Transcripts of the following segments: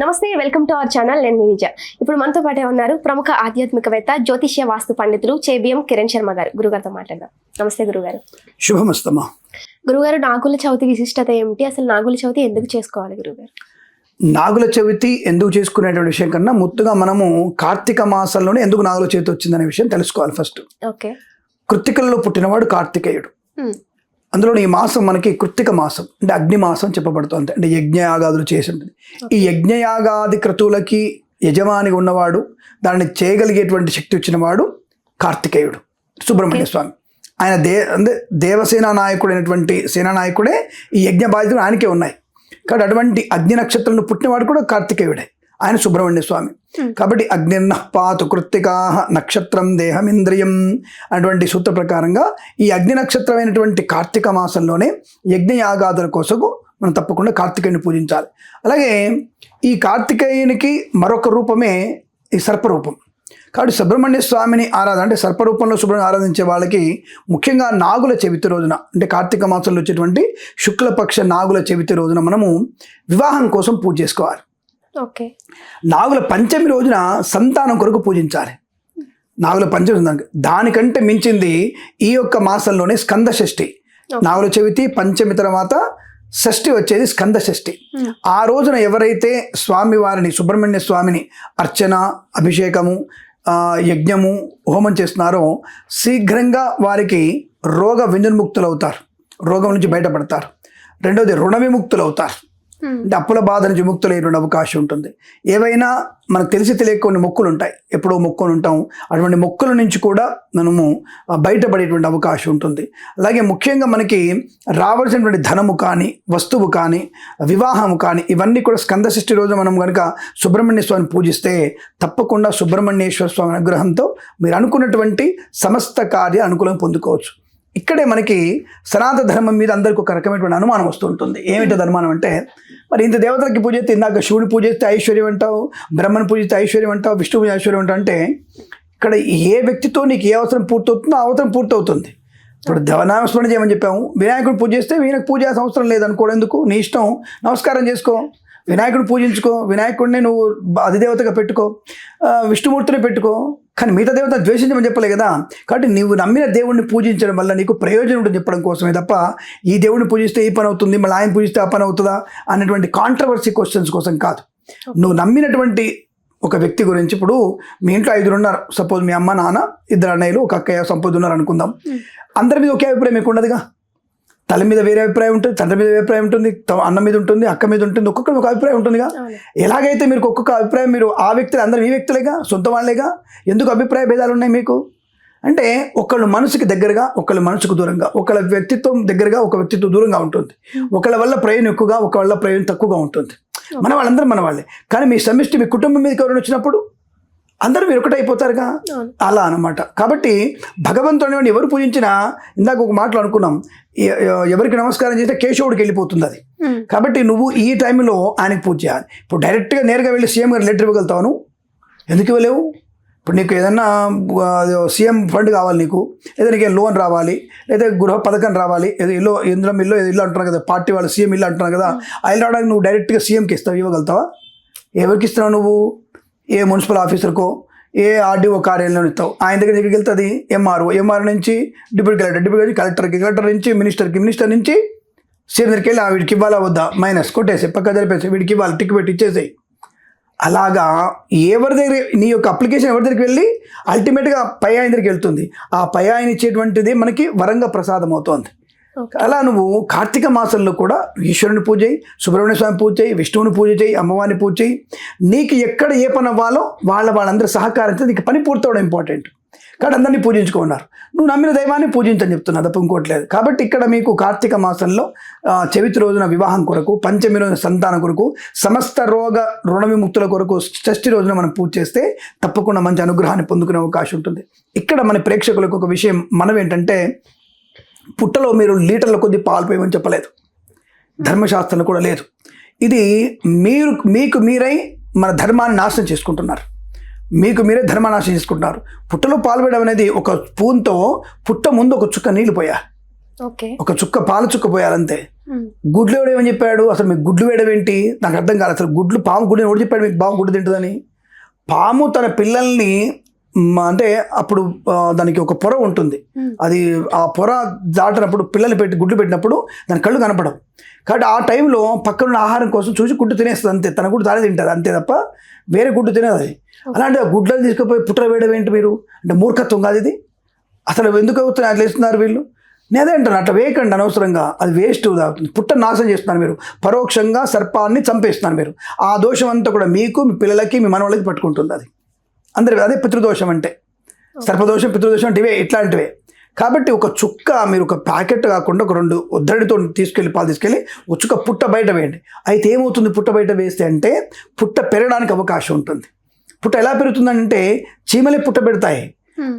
నమస్తే welcome to our channel నేను విజయ ఇప్పుడు మనతో పాటే ఉన్నారు ప్రముఖ ఆధ్యాత్మికవేత్త జ్యోతిష్య వాస్తు పండితులు చేబిఎం కిరణ్ శర్మ గారు. గురుగారితో మాట్లాడదాం. నమస్తే గురుగారు. శుభమస్తమా. గురుగారు నాగుల చవితి విశిష్టత ఏమిటి? అసలు నాగుల చవితి ఎందుకు చేసుకోవాలి గురుగారు? నాగుల చవితి ఎందుకు చేసుకునేటువంటి విషయం కన్నా ముత్తుగా మనము కార్తీక మాసంలోనే ఎందుకు నాగుల చవితి వచ్చిందనే విషయం తెలుసుకోవాలి ఫస్ట్. ఓకే. కృత్తికల్లో పుట్టినవాడు కార్తికేయుడు. అందులో ఈ మాసం మనకి కృత్తిక మాసం అంటే అగ్ని మాసం చెప్పబడుతుంది. అంటే యజ్ఞయాగాదులు చేసి ఉంటుంది ఈ యజ్ఞయాగాది క్రతువులకి యజమానిగా ఉన్నవాడు దాన్ని చేయగలిగేటువంటి శక్తి వచ్చినవాడు కార్తికేయుడు సుబ్రహ్మణ్య స్వామి. ఆయన దే అంటే దేవసేన నాయకుడైనటువంటి సేనా నాయకుడే ఈ యజ్ఞ బాధ్యతలు ఆయనకే ఉన్నాయి. కాబట్టి అటువంటి అగ్ని నక్షత్రంలో పుట్టినవాడు కూడా కార్తికేయుడే. ఆయన సుబ్రహ్మణ్య స్వామి. కాబట్టి అగ్నిర్న పాతు కృత్తికా నక్షత్రం దేహమింద్రియం అటువంటి సూత్ర ప్రకారంగా ఈ అగ్ని నక్షత్రమైనటువంటి కార్తీక మాసంలోనే యజ్ఞయాగాదుల కోసం మనం తప్పకుండా కార్తికేయుని పూజించాలి. అలాగే ఈ కార్తికేయునికి మరొక రూపమే ఈ సర్పరూపం. కాబట్టి సుబ్రహ్మణ్య స్వామిని ఆరాధన అంటే సర్పరూపంలో సుబ్రహ్మణ్యం ఆరాధించే వాళ్ళకి ముఖ్యంగా నాగుల చవితి రోజున అంటే కార్తీక మాసంలో వచ్చేటువంటి శుక్లపక్ష నాగుల చవితి రోజున మనము వివాహం కోసం పూజ చేసుకోవాలి. నాగుల పంచమి రోజున సంతానం కొరకు పూజించాలి. నాగుల పంచమి. దానికంటే మించింది ఈ యొక్క మాసంలోనే స్కంద షష్ఠి. నాగుల చవితి పంచమి తర్వాత షష్ఠి వచ్చేది స్కంద షష్ఠి. ఆ రోజున ఎవరైతే స్వామి వారిని సుబ్రహ్మణ్య స్వామిని అర్చన అభిషేకము యజ్ఞము హోమం చేస్తున్నారో శీఘ్రంగా వారికి రోగ వినిర్ముక్తులు అవుతారు రోగం నుంచి బయటపడతారు. రెండోది రుణ విముక్తులు అవుతారు Hmm. అంటే అప్పుల బాధ నుంచి విముక్తులయ్యేటువంటి అవకాశం ఉంటుంది. ఏవైనా మనకు తెలిసి తెలియక కొన్ని మొక్కులు ఉంటాయి. ఎప్పుడో మొక్కులు ఉంటాం అటువంటి మొక్కుల నుంచి కూడా మనము బయటపడేటువంటి అవకాశం ఉంటుంది. అలాగే ముఖ్యంగా మనకి రావాల్సినటువంటి ధనము కానీ వస్తువు కానీ వివాహము కానీ ఇవన్నీ కూడా స్కందశిష్టి రోజు మనం కనుక సుబ్రహ్మణ్య స్వామిని పూజిస్తే తప్పకుండా సుబ్రహ్మణ్యేశ్వర స్వామి అనుగ్రహంతో మీరు అనుకున్నటువంటి సమస్త కార్య అనుకూలం పొందుకోవచ్చు. ఇక్కడే మనకి సనాతన ధర్మం మీద అందరికి ఒక రకమైనటువంటి అనుమానం వస్తుంటుంది ఏమిటి అనుమానం అంటే మరి ఇంత దేవతలకి పూజ చేస్తే ఇందాక శివుని పూజ చేస్తే ఐశ్వర్యం అంటావు బ్రహ్మను పూజిస్తే ఐశ్వర్యం అంటావు విష్ణువు పూజ ఐశ్వర్యం అంటావు అంటే ఇక్కడ ఏ వ్యక్తితో నీకు ఏ అవసరం పూర్తవుతుందో అవసరం పూర్తవుతుంది. ఇప్పుడు దేవనామస్మరణ చేయమని చెప్పాము. వినాయకుడు పూజ చేస్తే వీళ్ళకి పూజ అవసరం లేదనుకోవడం ఎందుకు? నీ ఇష్టం. నమస్కారం చేసుకో. వినాయకుడు పూజించుకో వినాయకుడిని నువ్వు అధిదేవతగా పెట్టుకో విష్ణుమూర్తిని పెట్టుకో కానీ మిగతా దేవత ద్వేషించమని చెప్పలే కదా. కాబట్టి నీవు నమ్మిన దేవుడిని పూజించడం వల్ల నీకు ప్రయోజనం ఉంటుంది చెప్పడం కోసమే తప్ప ఈ దేవుడిని పూజిస్తే ఈ పని అవుతుంది మళ్ళీ ఆయన పూజిస్తే ఆ పని అవుతుందా అన్నటువంటి కాంట్రవర్సీ క్వశ్చన్స్ కోసం కాదు. నువ్వు నమ్మినటువంటి ఒక వ్యక్తి గురించి ఇప్పుడు మీ ఇంట్లో ఐదుగురు ఉన్నారు. సపోజ్ మీ అమ్మ నాన్న ఇద్దరు అన్నయ్యలు ఒక అక్కయ్య సంపద ఉన్నారు అనుకుందాం. అందరి మీద ఒకే అభిప్రాయం మీకు ఉండదుగా? తల మీద వేరే అభిప్రాయం ఉంటుంది తండ్రి మీద అభిప్రాయం ఉంటుంది అన్న మీద ఉంటుంది అక్క మీద ఉంటుంది ఒక్కొక్కరికి ఒక అభిప్రాయం ఉంటుందిగా. ఎలాగైతే మీరు ఒక్కొక్క అభిప్రాయం మీరు ఆ వ్యక్తులు అందరు మీ వ్యక్తులేగా సొంత వాళ్ళేగా ఎందుకు అభిప్రాయ భేదాలు ఉన్నాయి మీకు? అంటే ఒకళ్ళు మనసుకి దగ్గరగా ఒకళ్ళ మనసుకు దూరంగా ఒకళ్ళ వ్యక్తిత్వం దగ్గరగా ఒక వ్యక్తిత్వం దూరంగా ఉంటుంది. ఒకళ్ళ వల్ల ప్రయోజనం ఎక్కువగా ఒక వల్ల ప్రయోజనం తక్కువగా ఉంటుంది. మన వాళ్ళందరూ మన వాళ్ళే. కానీ మీ సమిష్టి మీ కుటుంబం మీదకి ఎవరైనా వచ్చినప్పుడు అందరూ మీరు ఒకటే అయిపోతారుగా? అవును. అలా అన్నమాట. కాబట్టి భగవంతుని ఎవరు పూజించినా ఇందాక ఒక మాటలు అనుకున్నాం ఎవరికి నమస్కారం చేస్తే కేశవుడికి వెళ్ళిపోతుంది అది. కాబట్టి నువ్వు ఈ టైంలో ఆయనకి పూజ చేయాలి. ఇప్పుడు డైరెక్ట్గా నేరుగా వెళ్ళి సీఎం గారు లెటర్ ఇవ్వగలుగుతావు నువ్వు? ఎందుకు ఇవ్వలేవు? ఇప్పుడు నీకు ఏదన్నా సీఎం ఫండ్ కావాలి నీకు లేదా నీకు లోన్ రావాలి లేదా గృహ పథకం రావాలి ఏదో ఇల్లు ఇందులో ఇల్లు ఇల్లు అంటున్నారు కదా పార్టీ వాళ్ళు సీఎం ఇల్లు అంటున్నారు కదా ఆ ఇల్లు రావడానికి నువ్వు డైరెక్ట్గా సీఎంకి ఇస్తావు ఇవ్వగలుగుతావా? ఎవరికి ఇస్తున్నావు నువ్వు? ఏ మున్సిపల్ ఆఫీసర్కో ఏ ఆర్డీఓ కార్యాలయంలో ఇస్తావు. ఆయన దగ్గర దగ్గరికి వెళ్తుంది? ఎంఆర్ఓ ఎంఆర్ నుంచి డిప్యూటీ కలెక్టర్. డిప్యూటీ కలెక్టర్ కలెక్టర్కి కలెక్టర్ నుంచి మినిస్టర్కి. మినిస్టర్ నుంచి సీనియర్కి వెళ్ళి "ఆ, వీడికి ఇవ్వాలా వద్దా? మైనస్ కొట్టేసి పక్క జరిపేసి వీడికి ఇవ్వాలి టిక్ పెట్టి ఇచ్చేసేయి. అలాగా ఎవరి దగ్గర నీ యొక్క అప్లికేషన్ ఎవరి దగ్గరికి వెళ్ళి అల్టిమేట్గా పై ఆయన దగ్గరికి వెళ్తుంది. ఆ పై ఆయన ఇచ్చేటువంటిది మనకి వరంగా ప్రసాదం అవుతోంది. అలా నువ్వు కార్తీక మాసంలో కూడా ఈశ్వరుని పూజ చేయి సుబ్రహ్మణ్య స్వామి పూజ చేయి విష్ణువుని పూజ చేయి అమ్మవారిని పూజ చేయి. నీకు ఎక్కడ ఏ పని అవ్వాలో వాళ్ళ వాళ్ళందరూ సహకారంతో నీకు పని పూర్తవడం ఇంపార్టెంట్ కాబట్టి అందరినీ పూజించుకున్నారు నువ్వు నమ్మిన దైవాన్ని పూజించని చెప్తున్నా తప్ప ఇంకోట్లేదు కాబట్టి ఇక్కడ మీకు కార్తీక మాసంలో చవితి రోజున వివాహం కొరకు పంచమి రోజున సంతానం కొరకు సమస్త రోగ రుణ విముక్తుల కొరకు షష్ఠి రోజున మనం పూజ చేస్తే తప్పకుండా మంచి అనుగ్రహాన్ని పొందుకునే అవకాశం ఉంటుంది. ఇక్కడ మన ప్రేక్షకులకు ఒక విషయం మనం ఏంటంటే పుట్టలో మీరు లీటర్ల కొద్ది పాలు పోయమని చెప్పలేదు. ధర్మశాస్త్రంలో కూడా లేదు. ఇది మీరు మీకు మీరై మన ధర్మాన్ని నాశనం చేసుకుంటున్నారు. మీకు మీరే ధర్మాన్ని నాశనం చేసుకుంటున్నారు. పుట్టలో పాలు వేయడం అనేది ఒక స్పూన్తో పుట్ట ముందు ఒక చుక్క నీళ్ళు ఓకే. ఒక చుక్క పాలు చుక్క పోయాలంతే. గుడ్లు ఏమని చెప్పాడు? అసలు మీకు గుడ్లు వేయడం ఏంటి? నాకు అర్థం కాదు అసలు గుడ్లు పాము గుడ్డు ఎవడు చెప్పాడు మీకు? పాము గుడ్డు తింటుందని. పాము తన పిల్లల్ని అంటే అప్పుడు దానికి ఒక పొర ఉంటుంది. అది ఆ పొర దాటినప్పుడు పిల్లలు పెట్టి గుడ్లు పెట్టినప్పుడు దాని కళ్ళు కనపడవు. కాబట్టి ఆ టైంలో పక్కనున్న ఆహారం కోసం చూసి గుడ్డు తినేస్తుంది అంతే. తన గుడ్డు తానే తింటుంది అంతే తప్ప వేరే గుడ్డు తినదు అది. అలాంటి గుడ్లను తీసుకుపోయి పుట్ర వేయడం ఏంటి మీరు? అంటే మూర్ఖత్వం కాదు ఇది. అసలు ఎందుకు అవుతున్నాయి? అట్లా వేస్తున్నారు వీళ్ళు. నేను అంటాను అట్లా వేయకండి అనవసరంగా. అది వేస్ట్ అవుతుంది పుట్ట నాశనం చేస్తున్నారు మీరు. పరోక్షంగా సర్పాన్ని చంపేస్తున్నారు మీరు. ఆ దోషం అంతా కూడా మీకు మీ పిల్లలకి మీ మనవాళ్ళకి పట్టుకుంటుంది అది. అందరి అదే పితృదోషం అంటే. సర్పదోషం పితృదోషం అంటే ఇవే ఇట్లాంటివే. కాబట్టి ఒక చుక్క మీరు ఒక ప్యాకెట్ కాకుండా ఒక రెండు ఉద్దడితో తీసుకెళ్ళి పాలు తీసుకెళ్ళి ఒక చుక్క పుట్ట బయట వేయండి. అయితే ఏమవుతుంది పుట్ట బయట వేస్తే అంటే పుట్ట పెరగడానికి అవకాశం ఉంటుంది. పుట్ట ఎలా పెరుగుతుందంటే చీమలే పుట్ట పెడతాయి.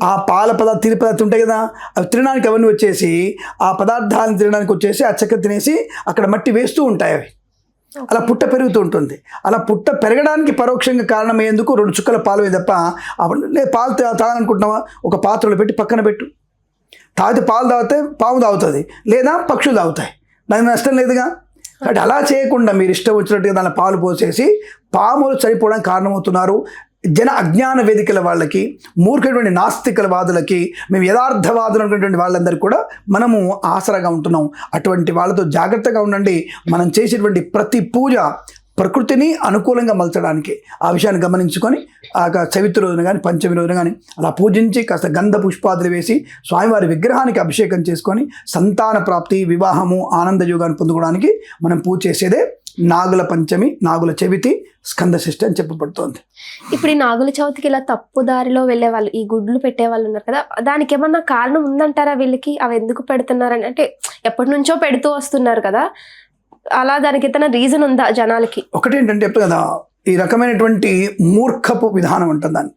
ఆ పాల పదార్థ తినే పదార్థం ఉంటాయి కదా అవి తినడానికి అవన్నీ వచ్చేసి ఆ పదార్థాలను తినడానికి వచ్చేసి ఆ చెక్క తినేసి అక్కడ మట్టి వేస్తూ ఉంటాయి అవి. అలా పుట్ట పెరుగుతూ ఉంటుంది. అలా పుట్ట పెరగడానికి పరోక్షంగా కారణమయ్యేందుకు రెండు చుక్కల పాలు తప్ప అప్పుడు లే పాలు తాగాలనుకుంటున్నావా? ఒక పాత్రలో పెట్టి పక్కన పెట్టు. తాగితే పాలు తాగితే పాము తాగుతుంది. లేదా పక్షులు తాగుతాయి. దాని నష్టం లేదుగా? కాబట్టి అలా చేయకుండా మీరు ఇష్టం వచ్చినట్టుగా దాని పాలు పోసేసి పాములు చనిపోవడానికి కారణమవుతున్నారు. జన అజ్ఞాన వేదికల వాళ్ళకి మూర్ఖటువంటి నాస్తికల వాదులకి మేము యథార్థవాదులు అనేటువంటి వాళ్ళందరికీ కూడా మనము ఆసరాగా ఉంటున్నాం. అటువంటి వాళ్ళతో జాగ్రత్తగా ఉండండి. మనం చేసేటువంటి ప్రతి పూజ ప్రకృతిని అనుకూలంగా మలచడానికి. ఆ విషయాన్ని గమనించుకొని ఆ యొక్క చవితి రోజున కానీ పంచమి రోజున కానీ అలా పూజించి కాస్త గంధ పుష్పాదులు వేసి స్వామివారి విగ్రహానికి అభిషేకం చేసుకొని సంతాన ప్రాప్తి వివాహము ఆనంద యోగాన్ని పొందుకోవడానికి మనం పూజ చేసేదే నాగుల పంచమి నాగుల చవితి స్కంద షష్ఠి అని చెప్పబడుతోంది. ఇప్పుడు ఈ నాగుల చవితికి ఇలా తప్పు దారిలో వెళ్ళే వాళ్ళు ఈ గుడ్లు పెట్టే వాళ్ళు ఉన్నారు కదా దానికి ఏమన్నా కారణం ఉందంటారా వీళ్ళకి? అవి ఎందుకు పెడుతున్నారని? అంటే ఎప్పటి నుంచో పెడుతూ వస్తున్నారు కదా అలా దానికి ఏదైనా రీజన్ ఉందా జనాలకి? ఒకటేంటంటే చెప్తా కదా ఈ రకమైనటువంటి మూర్ఖపు విధానం ఉంటుంది దాన్ని.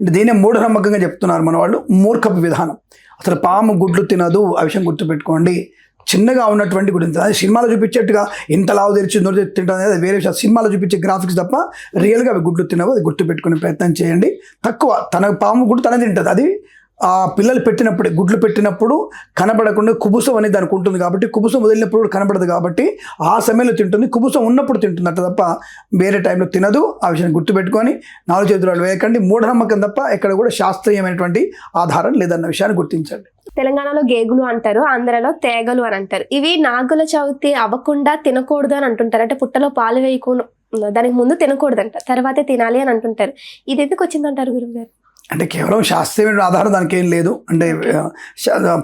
అంటే దీనే మూఢనమ్మకంగా చెప్తున్నారు మన వాళ్ళు మూర్ఖపు విధానం. అసలు పాము గుడ్లు తినదు ఆ విషయం గుర్తుపెట్టుకోండి. చిన్నగా ఉన్నటువంటి గుడి అది సినిమాలో చూపించేట్టుగా ఇంత లావు తెరిచి నోరు తింటుంది. అనేది వేరే విషయం. సినిమాలో చూపించే గ్రాఫిక్స్ తప్ప రియల్గా అవి గుడ్లు తినవు. అది గుర్తు పెట్టుకునే ప్రయత్నం చేయండి. తక్కువ తన పాము గుడ్డు తన తింటుంది. అది ఆ పిల్లలు పెట్టినప్పుడు గుడ్లు పెట్టినప్పుడు కనబడకుండా కుబుసం అనేది దానికి ఉంటుంది కాబట్టి కుబుసం వదిలినప్పుడు కూడా కనబడదు కాబట్టి ఆ సమయంలో తింటుంది. కుబుసం ఉన్నప్పుడు తింటుంది అట్ట తప్ప వేరే టైంలో తినదు. ఆ విషయాన్ని గుర్తుపెట్టుకొని నాలుగు చేతులు వేయకండి. మూఢనమ్మకం తప్ప ఎక్కడ కూడా శాస్త్రీయమైనటువంటి ఆధారం లేదన్న విషయాన్ని గుర్తించండి. తెలంగాణలో గేగులు అంటారు ఆంధ్రలో తేగలు అని అంటారు. ఇవి నాగుల చవితి అవ్వకుండా తినకూడదు అని అంటుంటారు. అంటే పుట్టలో పాలు వేయకుండా దానికి ముందు తినకూడదంట తర్వాతే తినాలి అని అంటుంటారు. ఇది ఎందుకు వచ్చిందంటారు గురువు గారు అంటే కేవలం శాస్త్రీయమైన ఆధారం దానికి ఏం లేదు. అంటే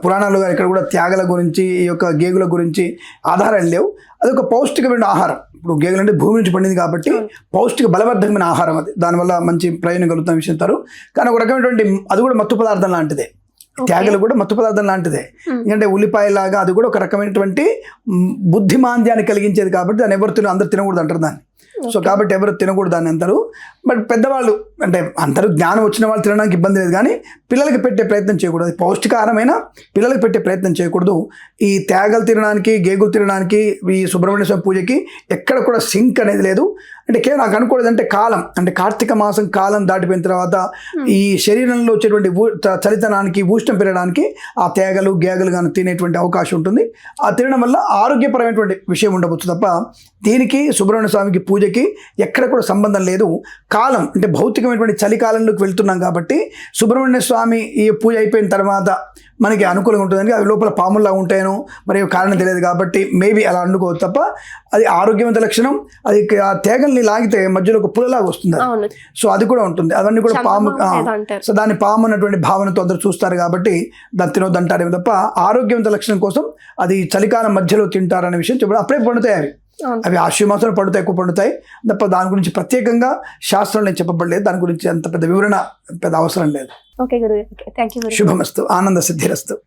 పురాణాలు ఇక్కడ కూడా త్యాగల గురించి ఈ యొక్క గేగుల గురించి ఆధారాలు లేవు. అది ఒక పౌష్టికమైన ఆహారం. ఇప్పుడు గేగులు అంటే భూమి నుంచి పండింది కాబట్టి పౌష్టిక బలవర్ధకమైన ఆహారం అది. దానివల్ల మంచి ప్రయోజనం కలుగుతున్న విషయం కానీ ఒక రకమైనటువంటి అది కూడా మత్తు పదార్థం లాంటిదే. త్యాగలు కూడా మత్తు పదార్థం లాంటిదే. ఎందుకంటే ఉల్లిపాయ లాగా అది కూడా ఒక రకమైనటువంటి బుద్ధిమాంద్యాన్ని కలిగించేది కాబట్టి దాన్ని ఎవరు తిన అందరు తినకూడదు అంటారు దాన్ని. సో కాబట్టి ఎవరు తినకూడదు దాన్ని అంటారు. బట్ పెద్దవాళ్ళు అంటే అందరూ జ్ఞానం వచ్చిన వాళ్ళు తినడానికి ఇబ్బంది లేదు కానీ పిల్లలకి పెట్టే ప్రయత్నం చేయకూడదు. అది పౌష్టికాహారమైన పిల్లలకి పెట్టే ప్రయత్నం చేయకూడదు. ఈ త్యాగలు తినడానికి గేగులు తినడానికి ఈ సుబ్రహ్మణ్య స్వామి పూజకి ఎక్కడ కూడా సింక్ అనేది లేదు. అంటే కేవలం నాకు అనుకోలేదు అంటే కాలం అంటే కార్తీక మాసం కాలం దాటిపోయిన తర్వాత ఈ శరీరంలో వచ్చేటువంటి చలితనానికి ఊష్ణం పెరగడానికి ఆ తేగలు గేగలు కానీ తినేటువంటి అవకాశం ఉంటుంది. ఆ తినడం వల్ల ఆరోగ్యపరమైనటువంటి విషయం ఉండవచ్చు తప్ప దీనికి సుబ్రహ్మణ్య స్వామికి పూజకి ఎక్కడ కూడా సంబంధం లేదు. కాలం అంటే భౌతికమైనటువంటి చలికాలంలోకి వెళ్తున్నాం కాబట్టి సుబ్రహ్మణ్య స్వామి ఈ పూజ అయిపోయిన తర్వాత మనకి అనుకూలంగా ఉంటుందని అవి లోపల పాముల్లా ఉంటాయనో మరి కారణం తెలియదు కాబట్టి మేబీ అలా అనుకోవచ్చు తప్ప అది ఆరోగ్యవంత లక్షణం. అది ఆ తేగల్ని లాగితే మధ్యలో ఒక పుల్లలాగా వస్తుంది సో అది కూడా ఉంటుంది. అవన్నీ కూడా పాము సో దాన్ని పాము అన్నటువంటి భావనతో అందరూ చూస్తారు కాబట్టి దాన్ని తినొద్దు అంటారేమో తప్ప ఆరోగ్యవంత లక్షణం కోసం అది చలికాలం మధ్యలో తింటారనే విషయం చెప్పడం అప్పుడే పండుతాయి అవి. అవి ఆశ్వమాసంలో పడుతాయి ఎక్కువ పడుతాయి. తప్ప దాని గురించి ప్రత్యేకంగా శాస్త్రంలో నేను చెప్పబడలేదు. దాని గురించి అంత పెద్ద వివరణ పెద్ద అవసరం లేదు. ఓకే గురువు థ్యాంక్ యూ గురువు శుభమస్తు ఆనంద సిద్ధిరస్తు.